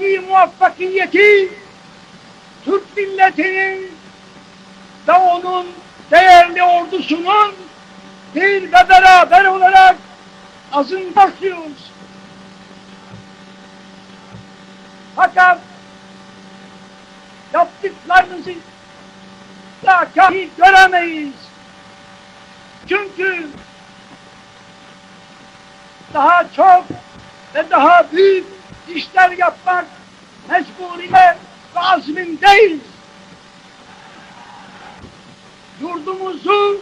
Bundaki muvaffakiyeti Türk milletinin ve onun değerli ordusunun bir ve beraber olarak azın başlıyoruz. Fakat yaptıklarınızı da kafi göremeyiz. Çünkü daha çok ve daha büyük işler yapmak mecburiyet ve azmindeyiz. Yurdumuzu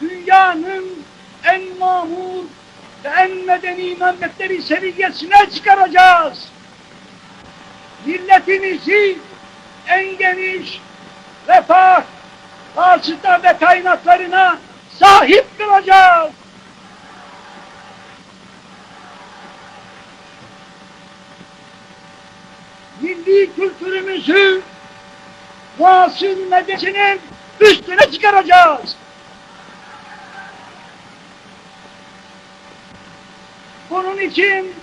dünyanın en mamur ve en medeni memleketleri seviyesine çıkaracağız. Milletimizi en geniş refah, vasıta ve kaynaklarına sahip kılacağız. Milli kültürümüzü muasır medeniyetinin üstüne çıkaracağız. Bunun için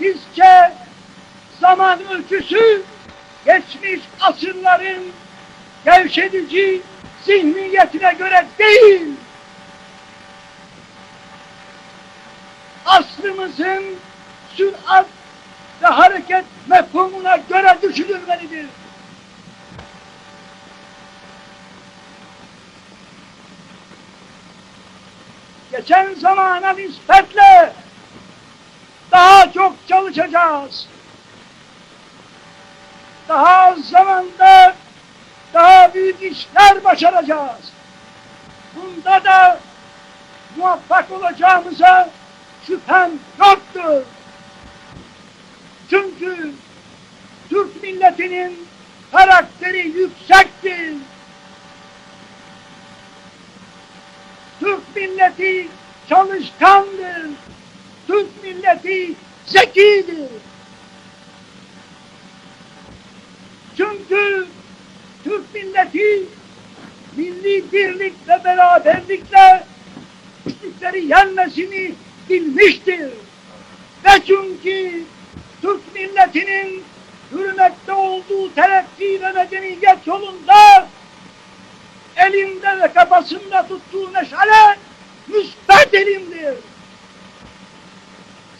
bizce zaman ölçüsü geçmiş asırların gevşedici zihniyetine göre değil, aslımızın sürat ve hareket mefhumuna göre düşünülmelidir. Geçen zamana nispetle daha çok çalışacağız. Daha az zamanda daha büyük işler başaracağız. Bunda da muvaffak olacağımıza şüphem yoktur. Çünkü Türk milletinin karakteri yüksektir. Türk milleti çalışkandır. Türk milleti zekidir. Çünkü Türk milleti milli birlik ve beraberlikle güçlükleri yenmesini bilmiştir. Ve çünkü milletinin yürümekte olduğu terakki ve medeniyet yolunda elinde ve kafasında tuttuğu meşale müsbet elimdir.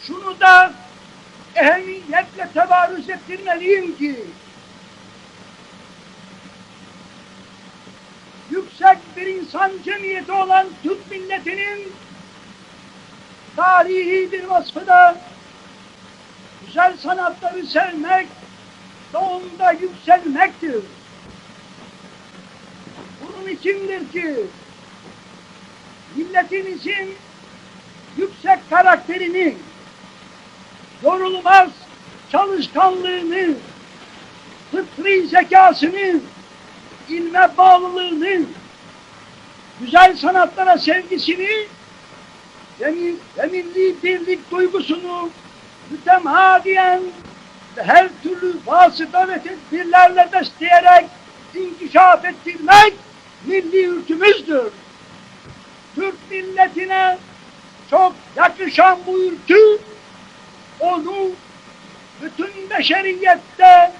Şunu da ehemmiyetle tebarüz ettirmeliyim ki yüksek bir insan cemiyeti olan Türk milletinin tarihi bir vasfı da güzel sanatları sevmek onda yükselmektir. Bunun içindir ki milletimizin yüksek karakterini, yorulmaz çalışkanlığını, fıtri zekasını, ilme bağlılığını, güzel sanatlara sevgisini ve milli birlik duygusunu mütemadiyen her türlü vasıta ve tedbirlerle besleyerek inkişaf ettirmek milli ürkümüzdür. Türk milletine çok yakışan bu ülkü onu bütün beşeriyette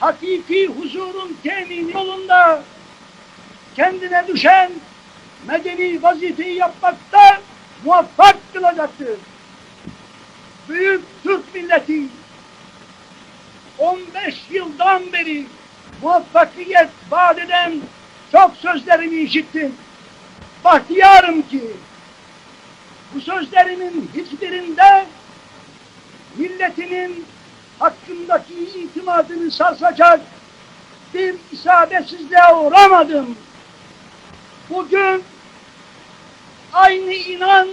hakiki huzurun temini yolunda kendine düşen medeni vazifeyi yapmakta muvaffak kılacaktır. Büyük Türk milleti 15 yıldan beri muvaffakiyet vaat eden çok sözlerini işittim. Bahtiyarım ki bu sözlerimin hiçbirinde milletinin hakkındaki itimadını sarsacak bir isabetsizliğe uğramadım. Bugün aynı inan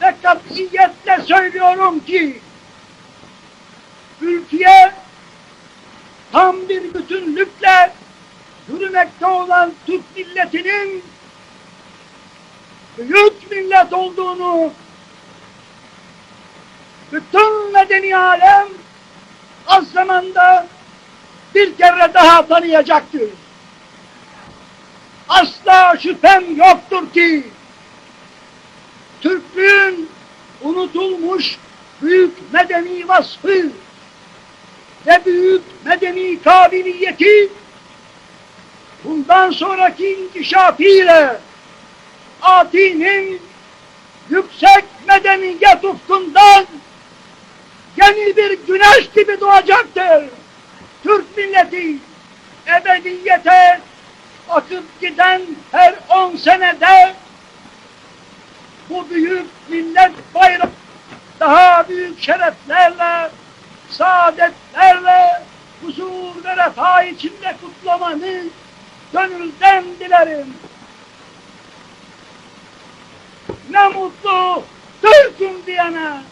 ve katiyetle söylüyorum ki ülkeye tam bir bütünlükle yürümekte olan Türk milletinin büyük millet olduğunu bütün medeni alem az zamanda bir kere daha tanıyacaktır. Asla şüphem yoktur ki Türklüğün unutulmuş büyük medeni vasfı ve büyük medeni kabiliyeti bundan sonraki inkişafıyla Ati'nin yüksek medeniyet ufkundan yeni bir güneş gibi doğacaktır. Türk milleti ebediyete akıp giden her on senede bu büyük millet bayrağı daha büyük şereflerle, saadetlerle, huzur ve refah içinde kutlamanı gönülden dilerim. Ne mutlu Türk'üm diyene.